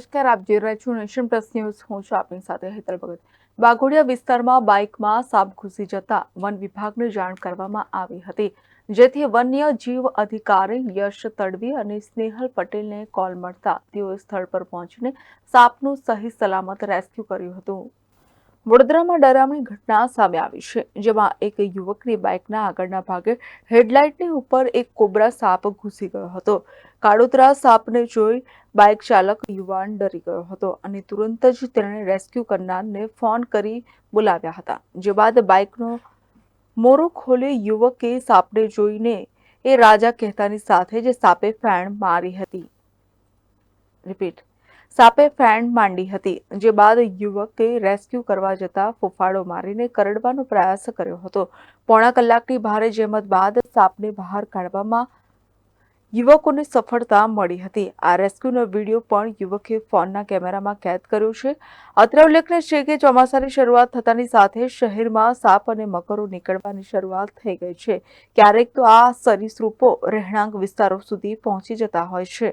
નમસ્કાર, આપ જોઈ રહ્યા છો નેશન પ્લસ ન્યૂઝ. હું છું આપની સાથે હેતલ ભગત. બાઘોડિયા વિસ્તારમાં બાઇકમાં સાપ ઘૂસી જતા વન વિભાગને જાણ કરવામાં આવી હતી, જેથી વન્ય જીવ અધિકારી યશ તડવી અને સ્નેહલ પટેલને કોલ મળતા તેઓ સ્થળ પર પહોંચીને સાપનું સહી સલામત રેસ્ક્યુ કર્યું હતું. વડોદરામાં ડરામણી ઘટના સામે આવી છે, જેમાં એક યુવકની બાઇકના આગળના ભાગે હેડલાઇટની ઉપર એક કોબરા સાપ ઘૂસી ગયો હતો. કાળોતરા સાપને જોઈ બાઇક ચાલક યુવાન ડરી ગયો હતો અને તુરંત જ તેણે રેસ્ક્યુ કરનારને ફોન કરી બોલાવ્યા હતા. જે બાદ બાઇકનો મોરો ખોલી યુવકે સાપને જોઈને એ રાજા કહેતાની સાથે જ સાપે ફેણ મારી હતી. રિપીટ. સાપે ફેણ માંડી હતી, જે બાદ યુવકે રેસ્ક્યુ કરવા જતા ફૂફાડો મારીને કરડવાનો પ્રયાસ કર્યો હતો. પોણા કલાકની ભારે જહેમત બાદ સાપને બહાર કાઢવામાં યુવકોને સફળતા મળી હતી. આ રેસ્ક્યુનો વીડિયો પણ યુવકે ફોનના કેમેરામાં કેદ કર્યો છે. અત્રે ઉલ્લેખનીય છે કે ચોમાસાની શરૂઆત થતાની સાથે શહેરમાં સાપ અને મકરો નીકળવાની શરૂઆત થઈ ગઈ છે. ક્યારેક તો આ સરીસૃપો રહેણાંક વિસ્તારો સુધી પહોંચી જતા હોય છે.